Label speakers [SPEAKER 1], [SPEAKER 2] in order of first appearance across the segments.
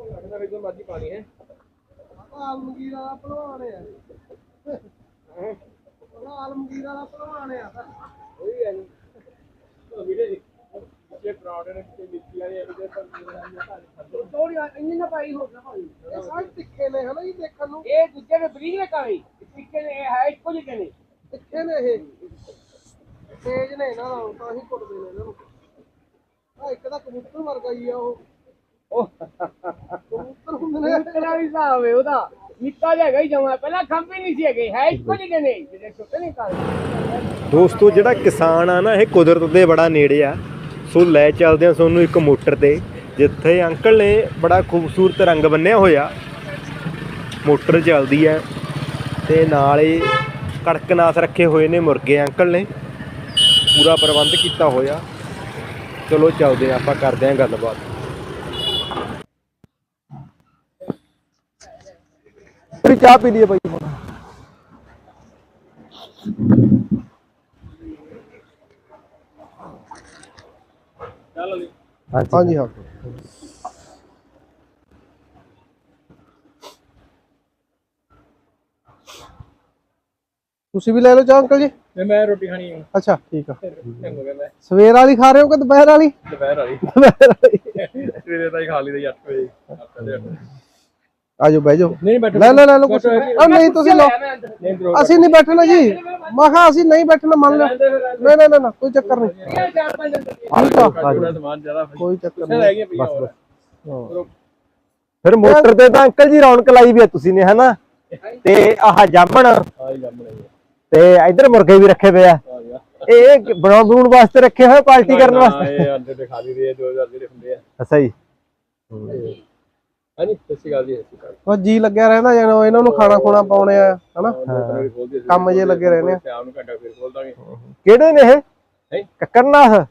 [SPEAKER 1] ਲੱਗਦਾ ਵੀ ਮਰਜ਼ੀ ਪਾਣੀ ਹੈ
[SPEAKER 2] ਆਲਮਗੀਰ ਵਾਲਾ ਭਲਵਾਨ ਆ ਉਹਦਾ ਆਲਮਗੀਰ ਵਾਲਾ ਭਲਵਾਨ ਆ
[SPEAKER 1] ਉਹੀ ਹੈ ਜੀ ਵੀਡੀਓ ਜੀ ਇਹਦੇ ਪਰ
[SPEAKER 3] ਥੋੜੀ ਇੰਨੀ ਨਾ ਪਾਈ ਹੋ ਗਿਆ ਭਾਈ।
[SPEAKER 2] ਇਹ ਸਾਰੇ ਤਿੱਖੇ ਨੇ ਹਨਾ ਜੀ ਦੇਖਣ ਨੂੰ।
[SPEAKER 3] ਇਹ ਦੂਜੇ ਨੇ ਬਰੀਕ ਨੇ ਕਾਈ ਟਿੱਕੇ ਨੇ ਇਹ ਹੈ ਇੱਕੋ ਜਿਹੇ ਨੇ।
[SPEAKER 2] ਤਿੱਖੇ ਨੇ ਇਹ। ਤੇਜ਼ ਨੇ ਇਹਨਾਂ ਨਾਲ ਤਾਂ ਹੀ ਕੁੱਟਦੇ ਨੇ ਇਹਨਾਂ ਨੂੰ। ਆ ਇੱਕ ਤਾਂ ਕਬੂਤਰ ਵਰਗਾ ਹੀ ਆ ਉਹ। ਕਬੂਤਰ ਹੁੰਦੇ ਨੇ।
[SPEAKER 3] ਤੇਰਾ ਵੀ ਹਿਸਾਬ ਹੈ ਉਹਦਾ। ਨਿੱਕਾ ਜਿਹਾ ਹੈਗਾ ਹੀ ਜਮਾ ਪਹਿਲਾਂ ਖੰਭੇ ਨਹੀਂ ਸੀ ਹੈਗੇ। ਹੈ ਇੱਕੋ ਜਿਹੇ ਨੇ। ਜਿਹੜੇ ਛੋਟੇ ਨੇ ਕਾਈ
[SPEAKER 4] ਦੋਸਤੋ ਜਿਹੜਾ ਕਿਸਾਨ ਆ ਨਾ ਇਹ ਕੁਦਰਤ ਦੇ ਬੜਾ ਨੇੜੇ ਆ। ਸੋ ਲੈ ਚੱਲਦੇ ਹਾਂ ਤੁਹਾਨੂੰ ਇੱਕ ਮੋਟਰ ਤੇ, ਜਿੱਥੇ ਅੰਕਲ ਨੇ ਬੜਾ ਖੂਬਸੂਰਤ ਰੰਗ ਬੰਨਿਆ ਹੋਇਆ। ਮੋਟਰ ਚੱਲਦੀ ਹੈ ਤੇ ਨਾਲੇ ਹੀ ਕੜਕਨਾਥ ਰੱਖੇ ਹੋਏ ਨੇ ਮੁਰਗੇ ਅੰਕਲ ਨੇ। ਪੂਰਾ ਪ੍ਰਬੰਧ ਕੀਤਾ ਹੋਇਆ। ਚਲੋ ਚੱਲਦੇ ਆ ਆਪਾਂ ਕਰਦੇ ਹਾਂ ਗੱਲਬਾਤ। ਚਾਹ ਪੀ ਲਈਏ ਭਾਈ ਹੁਣ।
[SPEAKER 2] ਹਾਂਜੀ ਹਾਂ। ਤੁਸੀਂ ਵੀ ਲੈ ਲਓ ਚਾਹ ਅੰਕਲ ਜੀ?
[SPEAKER 1] ਮੈਂ ਰੋਟੀ ਖਾਣੀ ਹੈ
[SPEAKER 2] ਅੱਛਾ ਠੀਕ ਆ।
[SPEAKER 1] ਟਾਈਮ ਹੋ ਗਿਆ ਮੈਂ।
[SPEAKER 2] ਸਵੇਰ ਵਾਲੀ ਖਾ ਰਹੇ ਹੋ ਕਿ ਦੁਪਹਿਰ ਵਾਲੀ?
[SPEAKER 1] ਦੁਪਹਿਰ ਵਾਲੀ।
[SPEAKER 2] ਦੁਪਹਿਰ ਵਾਲੀ।
[SPEAKER 1] ਸਵੇਰੇ ਤਾਂ ਹੀ ਖਾ ਲਈ 8 ਵਜੇ। ਅੱਠ ਸਾਢੇ ਅੱਠ।
[SPEAKER 2] ਆਜੋ ਬਹਿ ਜਾਓ।
[SPEAKER 1] ਨਹੀਂ ਬੈਠੋ
[SPEAKER 2] ਲੈ ਲੈ ਲੈ ਲਓ ਕੁਛ ਆ ਨਹੀਂ ਤੁਸੀਂ ਲਓ। ਅਸੀਂ ਨਹੀਂ ਬੈਠਣਾ ਜੀ। ਮੈਂ ਕਿਹਾ ਅਸੀਂ ਨਹੀਂ ਬੈਠਣਾ ਮੰਨ ਲਓ। ਨਹੀਂ ਨਹੀਂ ਨਹੀਂ, ਕੋਈ ਚੱਕਰ ਨਹੀਂ।
[SPEAKER 3] ਚਾਰ ਪੰਜ
[SPEAKER 2] ਕੋਈ ਚੱਕਰ ਨਹੀਂ।
[SPEAKER 1] ਹੋਰ।
[SPEAKER 2] ਹਾਂ।
[SPEAKER 4] ਫਿਰ ਮੋਟਰ ਤੇ ਤਾਂ ਅੰਕਲ ਜੀ ਰੌਣਕ ਲਾਈ ਵੀ ਆ ਤੁਸੀਂ ਨੇ ਹਨਾ? ਤੇ ਆਹ ਜਾਮਣ। ਤੇ ਇਧਰ ਮੁਰਗੇ ਵੀ ਰੱਖੇ ਪਏ ਆ। ਇਹ ਬਣਾਉਣ ਬਣਾਉਣ ਵਾਸਤੇ ਰੱਖੇ ਹੋਏ ਪਾਰਟੀ ਕਰਨ ਵਾਸਤੇ?
[SPEAKER 1] ਇਹ ਅੰਡੇ ਤੇ ਖਾ ਲਈ ਦੇ 2000 ਜਿਹੜੇ ਹੁੰਦੇ ਆ।
[SPEAKER 4] ਅੱਛਾ ਜੀ।
[SPEAKER 1] ਹਾਂਜੀ ਸਤਿ ਸ਼੍ਰੀ ਅਕਾਲ ਜੀ ਸਤਿ ਸ਼੍ਰੀ ਅਕਾਲ।
[SPEAKER 2] ਉਹ ਜੀ ਲੱਗਿਆ ਰਹਿੰਦਾ ਜਦੋਂ ਇਹਨਾਂ ਨੂੰ ਖਾਣਾ ਖੁਣਾ ਪਾਉਣੇ ਆ ਹਨਾ?
[SPEAKER 1] ਕੰਮ
[SPEAKER 2] ਜੇ ਲੱਗੇ ਰਹਿੰਦੇ ਆ।
[SPEAKER 1] ਸ਼ਾਮ ਨੂੰ ਘੰਟਾ ਫਿਰ ਖੋਲ ਦਾਂਗੇ।
[SPEAKER 4] ਕਿਹੜੇ ਨੇ ਇਹ?
[SPEAKER 1] ਹੈਂ?
[SPEAKER 4] ਕੱਕਰਨਾਥ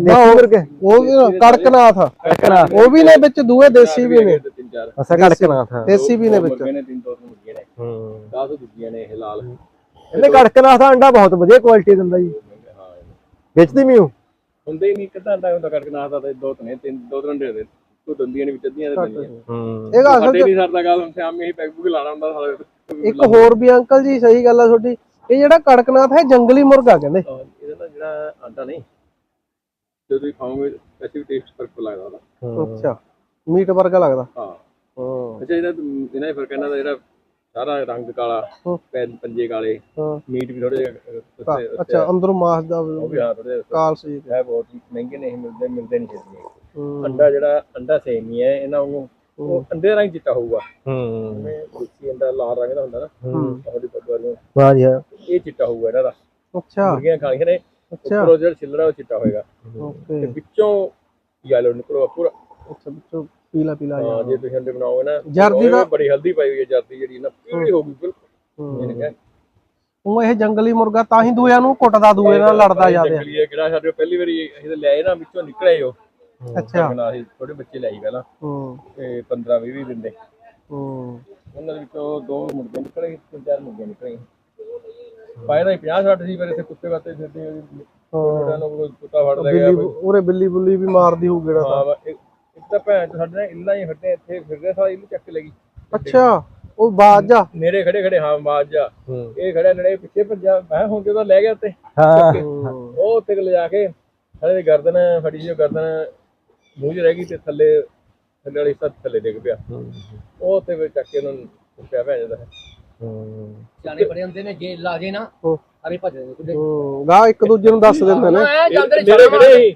[SPEAKER 2] ਨਾ ਉਹ ਵੀ ਕੜਕਨਾਥ।
[SPEAKER 4] ਕੱਕਰਨਾਥ
[SPEAKER 2] ਉਹ ਵੀ ਨੇ ਵਿੱਚ ਦੂਏ ਦੇਸੀ ਵੀ ਨੇ।
[SPEAKER 4] ਅਸਾ ਕੜਕਨਾਥ
[SPEAKER 2] ਦੇਸੀ ਵੀ ਨੇ ਵਿੱਚ।
[SPEAKER 1] ਮੁਰਗੇ ਨੇ ਤਿੰਨ ਦੋ ਮੁਰਗੇ ਨੇ।
[SPEAKER 4] ਹੂੰ।
[SPEAKER 1] 10 ਦੂਜੀਆਂ ਨੇ ਇਹ ਲਾਲ।
[SPEAKER 4] ਇਹਨੇ ਕੜਕਨਾਥ ਦਾ ਅੰਡਾ ਬਹੁਤ ਵਧੀਆ ਕੁਆਲਿਟੀ ਦਿੰਦਾ ਜੀ। ਵੇਚਦੀ ਵੀ ਹੂੰ?
[SPEAKER 1] ਹੁੰਦੇ ਹੀ ਨਹੀਂ ਕਿਦਾਂ ਅੰਡਾ ਹੁੰਦਾ ਕੜਕਨਾਥ ਦਾ ਦੋ ਤਨੇ ਤਿੰਨ ਦੋ ਤਿੰਨ ਦੇ ਦੇ ਤੂੰ ਦੰਦੀਆਂ ਨੇ ਵਿੱਚ ਅੱਧੀਆਂ ਦੇ ਦਿੰਦੀਆਂ।
[SPEAKER 4] ਹੂੰ।
[SPEAKER 2] ਇਹਦਾ ਅਸਲ
[SPEAKER 1] ਸਾਡੇ
[SPEAKER 2] ਚ
[SPEAKER 1] ਨਹੀਂ ਸਰਦਾ ਗੱਲ ਹੁਣ ਸ਼ਾਮ ਨੂੰ ਹੀ ਪੈਗ ਪੁਗ ਲਾਣਾ ਹੁੰਦਾ ਸਾਲੇ
[SPEAKER 2] ਇੱਕ ਹੋਰ ਵੀ ਅੰਕਲ ਜੀ ਸਹੀ ਗੱਲ ਆ ਤੁਹਾਡੀ। ਇਹ ਜਿਹੜਾ ਕੜਕਨਾਥ ਹੈ ਜੰਗਲੀ ਮੁਰਗਾ ਕਹਿੰਦੇ।
[SPEAKER 1] ਇਹਦਾ ਨਾ ਜਿਹੜਾ ਆਂਡਾ ਨਹੀਂ ਜਦੋਂ ਤੁਸੀਂ ਖਾਓਗੇ ਵੈਸੇ ਵੀ ਟੇਸਟ ਫ਼ਰਕ ਲੱਗਦਾ ਉਹਦਾ।
[SPEAKER 2] ਅੱਛਾ ਮੀਟ ਵਰਗਾ ਲੱਗਦਾ।
[SPEAKER 1] ਹਾਂ।
[SPEAKER 2] ਹਾਂ।
[SPEAKER 1] ਅੱਛਾ ਇਹਦਾ ਇਹਨਾਂ ਦਾ ਫ਼ਰਕ ਇਹਨਾਂ ਦਾ ਜਿਹੜਾ ਸਾਰਾ ਰੰਗ ਕਾਲਾ। ਪੈਨ ਪੰਜੇ ਕਾਲੇ
[SPEAKER 2] ਹਾਂ।
[SPEAKER 1] ਮੀਟ ਵੀ ਥੋੜੇ
[SPEAKER 2] ਅੱਛਾ ਅੰਦਰੋਂ ਮਾਸ ਦਾ
[SPEAKER 1] ਉਹ ਵੀ ਹਾਂ ਥੋੜੇ
[SPEAKER 2] ਕਾਲ ਸੀ
[SPEAKER 1] ਹੈ ਬਹੁਤ ਮਹਿੰਗੇ ਨਹੀਂ ਮਿਲਦੇ ਮਿਲਦੇ ਨਹੀਂ ਛੇਤੀ। ਅੰਡਾ ਜਿਹੜਾ ਅੰਡਾ ਸੇਮ ਹੀ ਹੈ ਇਹਨਾਂ ਨੂੰ ਉਹ ਅੰਡੇ ਦਾ ਰੰਗ ਚਿੱਟਾ ਹੋਊਗਾ।
[SPEAKER 4] ਹੂੰ।
[SPEAKER 1] ਜਿਵੇਂ ਦੇਸੀ ਅੰਡਾ ਲਾਲ ਰੰਗ ਦਾ ਹੁੰਦਾ ਨਾ
[SPEAKER 4] ਹੂੰ।
[SPEAKER 1] ਉਹਦੀ ਪੱਗ ਨੂੰ
[SPEAKER 4] ਹਾਂ ਜੀ ਹਾਂ।
[SPEAKER 1] ਇਹ ਚਿੱਟਾ ਹੋਊਗਾ ਇਹਨਾਂ ਦਾ।
[SPEAKER 2] ਅੱਛਾ।
[SPEAKER 1] ਮੁਰਗੀਆਂ ਖਾਣੀਆਂ ਨੇ
[SPEAKER 2] ਅੱਛਾ।
[SPEAKER 1] ਉੱਪਰੋਂ ਜਿਹੜਾ ਛਿੱਲੜਾ ਉਹ ਚਿੱਟਾ ਹੋਏਗਾ। ਤੇ
[SPEAKER 2] ਓਕੇ
[SPEAKER 1] ਵਿੱਚੋਂ ਯੈਲੋ ਨਿਕਲੂਗਾ ਪੂਰਾ।
[SPEAKER 2] ਅੱਛਾ ਵਿੱਚੋਂ ਪੀਲਾ ਪੀਲਾ
[SPEAKER 1] ਹਾਂ ਜੇ ਤੁਸੀਂ ਅੰਡੇ ਬਣਾਓਗੇ ਨਾ
[SPEAKER 2] ਜਰਦੀ ਦਾ-
[SPEAKER 1] ਬੜੀ ਹਲਦੀ ਪਾਈ ਹੋਈ ਹੈ ਜਰਦੀ ਜਿਹੜੀ ਨਾ ਪੀਲੀ ਹੋ। ਗਈ ਬਿਲਕੁਲ।
[SPEAKER 2] ਉਹ ਇਹ ਜੰਗਲੀ ਮੁਰਗਾ ਤਾਂ ਹੀ ਦੂਆਂ ਨੂੰ ਕੁੱਟਦਾ ਦੂਏ ਨਾਲ ਲੜਦਾ ਜਾਂਦੇ
[SPEAKER 1] ਜੰਗਲੀ ਹੈ ਕਿਹੜਾ ਸਾਡੇ ਪਹਿਲੀ ਵਾਰੀ ਅਸੀਂ ਤਾਂ ਲਿਆਏ ਨਾ ਵਿੱਚੋਂ ਨਿਕਲੇ ਉਹ।
[SPEAKER 2] ਅੱਛਾ।
[SPEAKER 1] ਬਣਾ ਸੀ ਛੋਟੇ ਬੱਚੇ ਲਿਆਈ ਪਹਿਲਾਂ।
[SPEAKER 2] ਹੂੰ।
[SPEAKER 1] ਤੇ 15 20 20 ਦਿੰਦੇ
[SPEAKER 2] ਹੂੰ।
[SPEAKER 1] ਉਹਨਾਂ ਦੇ ਵਿੱਚੋਂ ਦੋ ਮੁਰਗੇ ਨਿਕਲੇ ਤਿੰਨ ਚਾਰ ਮੁਰਗੇ ਨਿਕਲੇ ਪਾਇਆ ਤਾਂ 50 60 ਸੀ ਪਰ ਇੱਥੇ ਕੁੱਤੇ ਵਾਤੇ ਫਿਰਦੇ ਉਹਨਾਂ ਨੂੰ ਕੋਈ ਕੁੱਤਾ ਫੜ ਲੈ ਗਿਆ
[SPEAKER 2] ਬਿੱਲੀ ਉਰੇ ਬਿੱਲੀ ਬੁੱਲੀ ਵੀ ਮਾਰਦੀ ਹੋਊ ਗੇੜਾ ਤਾਂ।
[SPEAKER 1] ਹਾਂ ਤਾਂ ਭੈਣ ਚੋਦ ਸਾਡੇ ਨਾਲ ਇੱਲਾਂ ਹੀ ਫੱਟੇ ਇੱਥੇ ਫਿਰਦੇ ਸਾਰੀ ਇਹਨੂੰ ਚੱਕ ਲੈ ਗਈ।
[SPEAKER 2] ਅੱਛਾ ਉਹ ਬਾਜ ਜਾ
[SPEAKER 1] ਨੇੜੇ ਖੜੇ ਖੜੇ ਹਾਂ ਬਾਜ ਜਾ ਇਹ ਖੜਾ ਨੇੜੇ ਪਿੱਛੇ ਭੱਜਾ ਮੈਂ ਹੁਣ ਜਦੋਂ ਲੈ ਗਿਆ ਉੱਤੇ।
[SPEAKER 4] ਹਾਂ।
[SPEAKER 1] ਉਹ ਉੱਤੇ ਲਿਜਾ ਕੇ ਥੱਲੇ ਦੀ ਗਰਦਨ ਫੜੀ ਜੋ ਗਰਦਨ ਮੂੰਹ 'ਚ ਰਹਿ ਗਈ ਤੇ ਥੱਲੇ ਥੱਲੇ ਵਾਲੀ ਹਿੱਸਾ ਥੱਲੇ ਡਿੱਗ ਪਿਆ। ਉਹ ਉੱਤੇ ਫਿਰ ਚੱਕ ਕੇ ਉਹਨੂੰ ਪਿਆ ਭੈਣ ਜਾਂਦਾ
[SPEAKER 3] ਸਿਆਣੇ ਬੜੇ ਹੁੰਦੇ ਨੇ ਜੇ ਲਾ ਜੇ ਨਾ
[SPEAKER 2] ਹੂੰ।
[SPEAKER 3] ਸਾਰੇ ਭੱਜ ਜਾਂਦੇ
[SPEAKER 2] ਹੂੰ। ਗਾ ਇੱਕ ਦੂਜੇ ਨੂੰ ਦੱਸ ਦਿੰਦੇ ਨੇ।
[SPEAKER 1] ਨੇੜੇ ਖੜੇ ਸੀ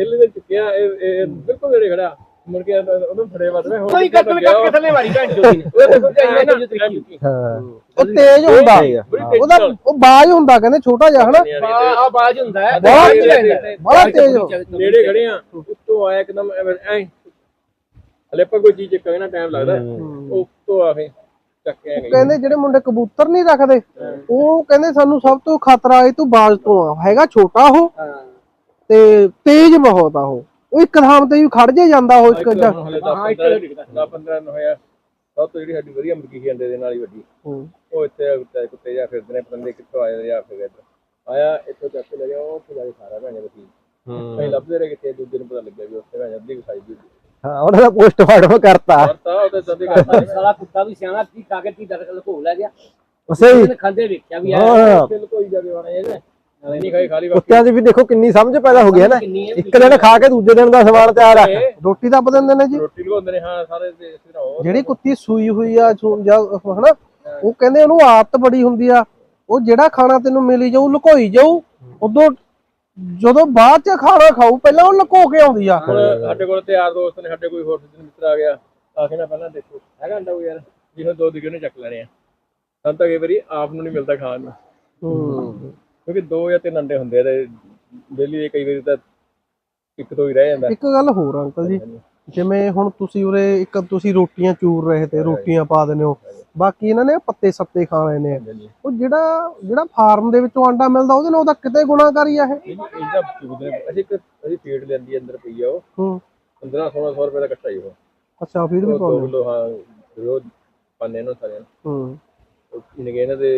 [SPEAKER 1] ਇਹਲੇ ਚੁੱਕਿਆ ਇਹ ਇਹ ਬਿਲਕੁਲ ਨੇੜੇ ਖੜਾ ਮੁੜ ਕੇ ਉਹਨੂੰ ਫੜੇ ਵੱਧ ਮੈਂ
[SPEAKER 3] ਕੋਈ ਕਤਲ ਕਰਕੇ ਥੱਲੇ ਮਾਰੀ ਭੈਣ ਚੋਦੀ ਨੇ। ਉਹ ਦੇਖੋ ਜਾਈ ਨਾ। ਜੋ ਤਰੀਕੀ
[SPEAKER 4] ਹਾਂ।
[SPEAKER 2] ਉਹ ਤੇਜ਼ ਹੁੰਦਾ। ਉਹਦਾ ਉਹ ਬਾਜ ਹੁੰਦਾ ਕਹਿੰਦੇ ਛੋਟਾ ਜਿਹਾ ਹਨਾ?
[SPEAKER 3] ਆ ਬਾਜ ਹੁੰਦਾ ਹੈ।
[SPEAKER 2] ਬਹੁਤ
[SPEAKER 3] ਬਾਜ ਲੈਂਦਾ ਹੈ।
[SPEAKER 2] ਬੜਾ ਤੇਜ਼। ਹੋ।
[SPEAKER 1] ਨੇੜੇ ਖੜੇ ਆ। ਉੱਤੋਂ ਆਇਆ ਇੱਕਦਮ ਐਵੇਂ ਐ। ਹਲੇ ਆਪਾਂ ਕੋਈ ਚੀਜ਼ ਚੱਕਾਂਗੇ ਨਾ ਟਾਈਮ ਲੱਗਦਾ। ਉਹ ਉੱਤੋਂ ਆ ਕੇ ਚੱਕਿਆ ਗਈ।
[SPEAKER 2] ਕਹਿੰਦੇ ਜਿਹੜੇ ਮੁੰਡੇ ਕਬੂਤਰ ਨਹੀਂ ਰੱਖਦੇ ਉਹ ਕਹਿੰਦੇ ਸਾਨੂੰ ਸਭ ਤੋਂ ਖਤਰਾ ਇਹ ਤੋਂ ਬਾਜ ਤੋਂ ਆ। ਹੈਗਾ ਛੋਟਾ ਉਹ
[SPEAKER 3] ਹਾਂ।
[SPEAKER 2] ਤੇ ਤੇਜ਼ ਬਹੁਤ ਆ ਉਹ। ਉਹ ਇੱਕ ਥਾਂ ਤੇ ਵੀ ਖੜ ਜੇ ਜਾਂਦਾ ਉਹ ਇੱਕ
[SPEAKER 1] 10 15 10 15 ਦਿਨ ਹੋਇਆ। ਸਭ ਤੋਂ ਜਿਹੜੀ ਸਾਡੀ ਵਧੀਆ ਮੁਰਗੀ ਸੀ ਅੰਡੇ ਦੇ ਨਾਲ ਹੀ ਵੱਡੀ।
[SPEAKER 2] ਹੂੰ।
[SPEAKER 1] ਉਹ ਇੱਥੇ ਕੁੱਤੇ ਕੁੱਤੇ ਜਾਂ ਫਿਰਦੇ ਨੇ ਪਤੰਦੇ ਕਿੱਥੋਂ ਆਏ ਜਾਂ ਫਿਰ ਇੱਧਰ। ਆਇਆ ਇੱਥੋਂ ਚੱਕ ਕੇ ਲੈ ਗਿਆ ਉਹ ਜਾ ਕੇ ਸਾਰਾ ਭੈਣੇ ਬਤੀ ਅਸੀਂ ਲੱਭਦੇ ਰਹੇ ਕਿਤੇ ਦੂਜੇ ਨੂੰ ਪਤਾ ਲੱਗਿਆ ਵੀ ਉੱਥੇ ਭੈਣੇ ਅੱਧੀ ਸਾਈ ਦੀ
[SPEAKER 4] ਹਾਂ ਉਹਨਾਂ ਦਾ ਪੋਸਟਮਾਰਟਮ ਕਰਤਾ।
[SPEAKER 1] ਕਰਤਾ ਉਹਦੇ ਸਦੀ ਕਰਤਾ
[SPEAKER 3] ਸਾਲਾ ਕੁੱਤਾ ਵੀ ਸਿਆਣਾ ਕੀ ਕਾਗਜ਼ ਕੀ ਦਰਕ ਲਕੋ ਲੈ ਗਿਆ।
[SPEAKER 4] ਸਹੀ।
[SPEAKER 3] ਇਹਨੇ ਖਾਂਦੇ ਵੇਖਿਆ ਵੀ ਆ
[SPEAKER 4] ਹਾਂ।
[SPEAKER 1] ਦਿਲ ਕੋਈ ਜਾ ਕੇ ਆਣਾ ਇਹਨੇ ਨਹੀਂ ਖਾਈ ਖਾਲੀ
[SPEAKER 4] ਕੁੱਤਿਆਂ 'ਚ ਵੀ ਦੇਖੋ ਕਿੰਨੀ ਸਮਝ ਪੈਦਾ ਹੋ ਗਈ ਹੈ ਨਾ। ਇੱਕ ਦਿਨ ਖਾ ਕੇ ਦੂਜੇ ਦਿਨ ਦਾ ਸਮਾਨ ਤਿਆਰ ਆ।
[SPEAKER 2] ਰੋਟੀ ਦੱਬ ਦਿੰਦੇ ਨੇ ਜੀ।
[SPEAKER 1] ਰੋਟੀ ਲਗਾਉਂਦੇ ਨੇ ਹਾਂ ਸਾਰੇ ਦੇ ਇਸ ਤਰ੍ਹਾਂ ਉਹ
[SPEAKER 2] ਜਿਹੜੀ ਕੁੱਤੀ ਸੂਈ ਹੋਈ ਆ ਜਾਂ ਹਨਾ ਉਹ ਕਹਿੰਦੇ ਉਹਨੂੰ ਆਦਤ ਬੜੀ ਹੁੰਦੀ ਆ। ਉਹ ਜਿਹੜਾ ਖਾਣਾ ਤੈਨੂੰ ਮਿਲੀ ਜਾਊ ਲੁਕੋਈ ਜਾਊ। ਉਦੋਂ ਜਦੋਂ ਬਾਅਦ ਚ ਖਾਣਾ ਖਾਊ ਪਹਿਲਾਂ ਉਹ ਲੁਕੋ ਕੇ ਆਉਂਦੀ ਆ।
[SPEAKER 1] ਸਾਡੇ ਕੋਲ ਤੇ ਯਾਰ ਦੋਸਤ ਨੇ ਸਾਡੇ ਕੋਈ ਹੋਰ ਦਿਨ ਮਿੱਤਰ ਆ ਗਿਆ। ਆ ਕੇ ਨਾ ਪਹਿਲਾਂ ਦੇਖੋ ਹੈਗਾ ਅੰਡਾ ਕੋਈ ਯਾਰ? ਜਿਹਨੂੰ ਦੋ ਦਿਨ ਨੇ ਚੱਕ ਲੈਣੇ ਆ। ਸਾਨੂੰ ਤਾਂ ਕਈ ਵਾਰੀ ਆਪ ਨੂੰ ਨਹੀਂ ਮਿਲਦਾ ਖਾਣ ਨੂੰ।
[SPEAKER 2] ਹੂੰ।
[SPEAKER 1] ਕਿਉਂਕਿ ਦੋ ਜਾਂ ਤਿੰਨ ਅੰਡੇ ਹੁੰਦੇ ਆ ਤੇ ਡੇਲੀ ਦੇ ਕਈ ਵਾਰੀ ਤਾਂ ਇੱਕ ਤੋਂ ਹੀ ਰਹਿ ਜਾਂਦਾ।
[SPEAKER 2] ਇੱਕ ਗੱਲ ਹੋਰ ਅੰਕਲ ਜੀ ਜਿਵੇਂ ਹੁਣ ਤੁਸੀਂ ਉਰੇ ਇੱਕ ਤੁਸੀਂ ਰੋਟੀਆਂ ਚੂਰ ਰਹੇ ਤੇ ਰੋਟੀਆਂ ਪਾ ਦਿੰਦੇ ਹੋ ਬਾਕੀ ਇਹਨਾਂ ਨੇ ਪੱਤੇ ਸੱਤੇ ਖਾ ਲੈਣੇ ਆ ਉਹ ਜਿਹੜਾ ਜਿਹੜਾ ਫਾਰਮ ਦੇ ਵਿੱਚੋਂ ਆਂਡਾ ਮਿਲਦਾ ਉਹਦੇ ਨਾਲ ਉਹਦਾ ਕਿਤੇ ਗੁਣਾਕਾਰੀ ਆ ਇਹ?
[SPEAKER 1] ਇਹ ਇਹਦਾ ਚੁਗਦੇ ਨੇ ਅਸੀਂ ਇੱਕ ਅਸੀਂ ਫੀਡ ਲੈਂਦੀ ਅੰਦਰ ਪਈ ਆ ਉਹ।
[SPEAKER 2] ਹੂੰ।
[SPEAKER 1] 15 1600 ਰੁਪਏ ਦਾ ਇਕੱਠਾ ਹੀ ਉਹ।
[SPEAKER 2] ਅੱਛਾ ਫਿਰ ਵੀ
[SPEAKER 1] ਦੋ
[SPEAKER 2] ਪਾਉਂਦੇ
[SPEAKER 1] ਹਾਂ? ਰੋਜ਼ ਪਾਣੇ ਨੂੰ ਸਾਰਿਆਂ
[SPEAKER 2] ਹੂੰ।
[SPEAKER 1] ਇਹਨਾਂ ਦੇ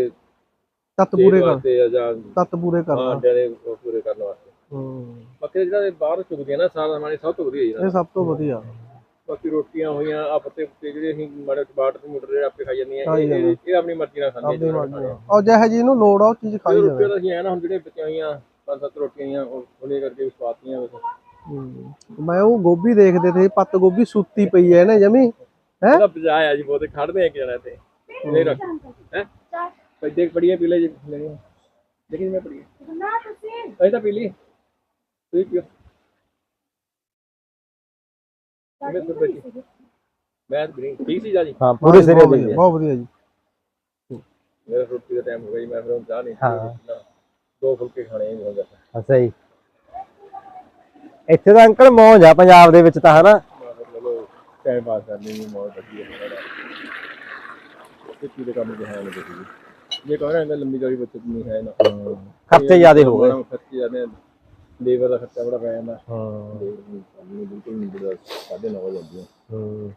[SPEAKER 2] ਤੱਤ ਪੂਰੇ ਕਰ।
[SPEAKER 1] ਆ ਜਾਂ
[SPEAKER 2] ਤੱਤ ਪੂਰੇ
[SPEAKER 1] ਹਾਂ
[SPEAKER 2] ਕਰਨਾ
[SPEAKER 1] ਦੇ ਉਹ ਪੂਰੇ ਕਰਨ ਵਾਸਤੇ।
[SPEAKER 2] ਹੂੰ।
[SPEAKER 1] ਬਾਕੀ ਜਿਹੜਾ ਇਹ ਬਾਹਰ ਚੁਗਦੇ ਆ ਨਾ ਸਾਰਾ ਮਾਨੀ ਸਭ ਤੋਂ ਵਧੀਆ
[SPEAKER 2] ਇਹ ਸਭ ਤੋਂ ਵਧੀਆ।
[SPEAKER 1] ਬਾਕੀ ਰੋਟੀਆਂ ਹੋਈਆਂ ਆ ਪੱਤੇ ਪੁੱਤੇ ਜਿਹੜੇ ਅਸੀਂ ਮਾੜੇ ਤੇ ਮੁੱਟ ਰਹੇ ਆਪੇ ਖਾਈ ਜਾਂਦੀਆਂ ਇਹ- ਇਹ ਆਪਣੀ ਮਰਜ਼ੀ ਨਾਲ ਖਾਂਦੇ
[SPEAKER 2] ਨਾਲ। ਔਰ ਜਿਹੇ ਜੀ ਇਹਨੂੰ ਲੋੜ ਆ ਉਹ ਚੀਜ਼ ਖਾਈ ਜਾਵੇ
[SPEAKER 1] ਰੋਟੀਆਂ ਤਾਂ ਅਸੀਂ ਐ ਨਾ ਹੁਣ ਜਿਹੜੇ ਬਚੀਆਂ ਹੋਈਆਂ ਪੰਜ ਸੱਤ ਰੋਟੀਆਂ ਉਹਨੇ ਕਰਕੇ ਵੀ ਸਵਾਤੀਆਂ ਵਿੱਚ।
[SPEAKER 2] ਹੂੰ। ਮੈਂ ਉਹ ਗੋਭੀ ਦੇਖਦੇ ਤੇ ਪੱਤ ਗੋਭੀ ਸੁੱਤੀ ਪਈ ਐ ਨਾ ਜਮੀ ਹੈ?
[SPEAKER 1] ਬਜਾਇਆ ਜੀ ਬਹੁਤੇ ਖੜਦੇ ਆ ਕਿ ਜਣਾ ਤੇ ਨਹੀਂ ਰੱਖ। ਹੈ? ਪੜੀਆਂ ਪੀ ਲੈ ਜੀ ਲੈਣੀਆਂ ਦੇਖੀ ਮੈਂ ਪੜੀ
[SPEAKER 5] ਨਾ ਤੁਸੀਂ।
[SPEAKER 1] ਅਸੀਂ ਤਾਂ ਪੀ ਲਈ ਤੁਸੀਂ ਪੀਓ। ਮੈਂ ਤਾਂ ਬਚੀ। ਮੈਂ ਲਈ। ਠੀਕ ਸੀ ਜਾ ਜੀ
[SPEAKER 4] ਹਾਂ ਪੂਰੇ ਸਿਰੇ
[SPEAKER 2] ਬਹੁਤ
[SPEAKER 4] ਦੀ
[SPEAKER 2] ਵਧੀਆ, ਬਹੁਤ ਵਧੀਆ ਜੀ।
[SPEAKER 1] ਮੇਰਾ ਰੋਟੀ ਦਾ ਟਾਈਮ ਹੋ ਗਿਆ ਜੀ ਮੈਂ ਫਿਰ ਹੁਣ ਚਾਹ ਨਹੀਂ
[SPEAKER 4] ਹਾਂ।
[SPEAKER 1] ਦੋ ਫੁਲਕੇ ਖਾਣੇ ਹੀ ਹੁੰਦਾ
[SPEAKER 4] ਹਾਂ ਸਹੀ। ਇੱਥੇ ਤਾਂ ਅੰਕਲ ਮੌਜ ਆ ਪੰਜਾਬ ਦੇ ਵਿੱਚ ਤਾਂ ਹਨਾ?
[SPEAKER 1] ਚਲੋ ਟਾਈਮ ਪਾਸ ਕਰਨੀ ਵੀ ਬਹੁਤ ਵਧੀਆ ਹੈ ਕਿਤੇ ਦੇ ਕੰਮ ਦੇ ਹੈ ਨਹੀਂ ਦੇਖੀ ਜੇ ਕਹਣਾ ਇਹਨਾਂ ਲੰਬੀ ਚੌੜੀ ਬੱਚਤ ਨਹੀਂ ਹੈ ਨਾ।
[SPEAKER 4] ਖਰਚੇ ਜ਼ਿਆਦੇ ਹੋ ਗਏ।
[SPEAKER 1] ਖਰਚੇ ਜ਼ਿਆਦੇ ਲੇਬਰ ਦਾ ਖਰਚਾ ਬੜਾ ਪੈ ਜਾਂਦਾ।
[SPEAKER 4] ਹਾਂ।
[SPEAKER 1] ਲੇਬਰ ਬਿਲਕੁਲ ਨਹੀਂ ਜਿਹੜਾ ਸਾਢੇ ਨੌ ਵਜੇ ਜਾਂਦੀ ਹੈ
[SPEAKER 4] ਹੂੰ।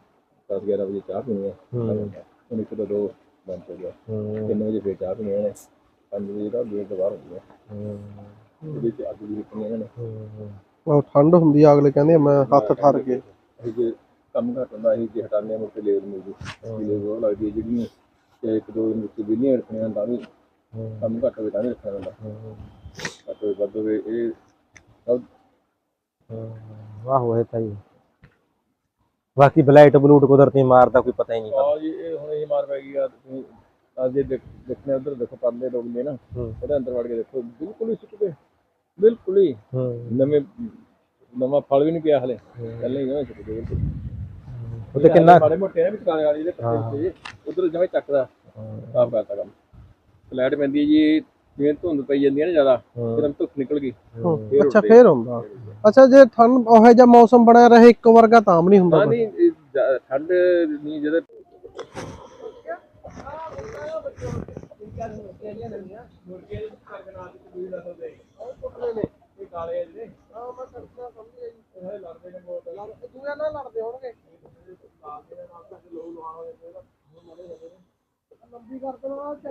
[SPEAKER 1] 10 11 ਵਜੇ ਚਾਹ ਪੀਣੀ ਹੈ। ਹੁਣ ਇੱਕ ਤੋਂ ਦੋ ਬੰਦ ਹੋ ਗਿਆ
[SPEAKER 4] ਹੂੰ।
[SPEAKER 1] 3 ਵਜੇ ਫੇਰ ਚਾਹ ਪੀਣੀ ਹੈ 5 ਵਜੇ ਦਾ ਗੇਟ ਤੋਂ ਬਾਹਰ ਹੁੰਦੀ ਹੈ। ਉਹਦੇ ਚ ਅੱਗ ਵੀ ਰੱਖਣੀ ਇਹਨਾਂ। ਨੇ
[SPEAKER 2] ਉਹ ਠੰਡ ਹੁੰਦੀ ਆ ਅਗਲੇ ਕਹਿੰਦੇ ਮੈਂ ਹੱਥ ਠਰ ਕੇ।
[SPEAKER 1] ਜੇ ਕੰਮ ਘੱਟ ਹੁੰਦਾ ਅਸੀਂ ਜੇ ਆ ਮੁੜ ਕੇ ਲੇਬਰ ਮਿਲਦੀ ਲੇਬਰ ਉਹ ਲੱਗਦੀ ਹੈ ਜਿਹੜੀਆਂ ਤੇ ਇੱਕ ਦੋ ਦਿਨ ਵਿੱਚ ਵਿਹਲੀਆਂ ਰੱਖਣੀਆਂ ਤਾਂ ਵੀ ਕੰਮ ਘੱਟ ਹੋਵੇ ਤਾਂ ਵੀ ਰੱਖਣਾ ਹੁੰਦਾ ਘੱਟ ਹੋਵੇ ਵੱਧ ਹੋਵੇ ਇਹ ਸਭ
[SPEAKER 4] ਵਾਹ ਹੋਏ ਤਾਂ ਹੀ ਬਾਕੀ ਬਲਾਈਟ ਬਲੂਟ ਕੁਦਰਤੀ ਮਾਰਦਾ ਕੋਈ ਪਤਾ ਹੀ ਨਹੀਂ।
[SPEAKER 1] ਆ ਜੀ ਇਹ ਹੁਣ ਇਹ ਮਾਰ ਪੈ ਗਈ ਆ ਤੁਸੀਂ ਅੱਜ ਜੇ ਦੇਖ- ਦੇਖਣੇ ਉਧਰ ਦੇਖੋ ਪਰਲੇ ਲੋਕ ਨੇ ਨਾ
[SPEAKER 4] ਹੂੰ।
[SPEAKER 1] ਉਹਦੇ ਅੰਦਰ ਵੜ ਕੇ ਦੇਖੋ ਬਿਲਕੁਲ ਹੀ ਸੁੱਕ ਗਏ। ਬਿਲਕੁਲ ਹੀ।
[SPEAKER 4] ਹੂੰ।
[SPEAKER 1] ਨਵੇਂ ਨਵਾਂ ਫਲ ਵੀ ਨਹੀਂ ਪਿਆ ਹਲੇ। ਪਹਿਲਾਂ ਹੀ ਜਮਾਂ ਸੁੱਕ ਗਏ ਬਿਲਕੁਲ।
[SPEAKER 4] ਉਹ ਤੇ ਕਿੰਨਾ
[SPEAKER 1] ਮਾੜੇ ਮੋਟੇ ਨੇ ਵੀ ਕਾਲੇ ਵਾਲੇ ਜਿਹੜੇ ਪੱਤੇ ਉਧਰ ਜਮੇ ਚੱਕਦਾ ਸਾਫ਼ ਕਰਤਾ ਕੰਮ। ਫਲੈਟ ਪੈਂਦੀ ਹੈ ਜੀ ਜਿਵੇਂ ਧੁੰਦ ਪਈ ਜਾਂਦੀ ਹੈ ਨਾ ਜ਼ਿਆਦਾ ਫਿਰ ਧੁੱਪ ਨਿਕਲ ਗਈ।
[SPEAKER 2] ਅੱਛਾ। ਫੇਰ ਹੁੰਦਾ। ਅੱਛਾ ਜੇ ਠੰਡ ਉਹ ਜਿਹਾ ਮੌਸਮ ਬਣਿਆ ਰਹੇ ਇੱਕ ਵਰਗਾ ਤਾਂ ਨਹੀਂ ਹੁੰਦਾ
[SPEAKER 1] ਹਾਂ ਨਹੀਂ ਠੰਡ ਨਹੀਂ ਜਦੋਂ
[SPEAKER 2] ਦੂਆ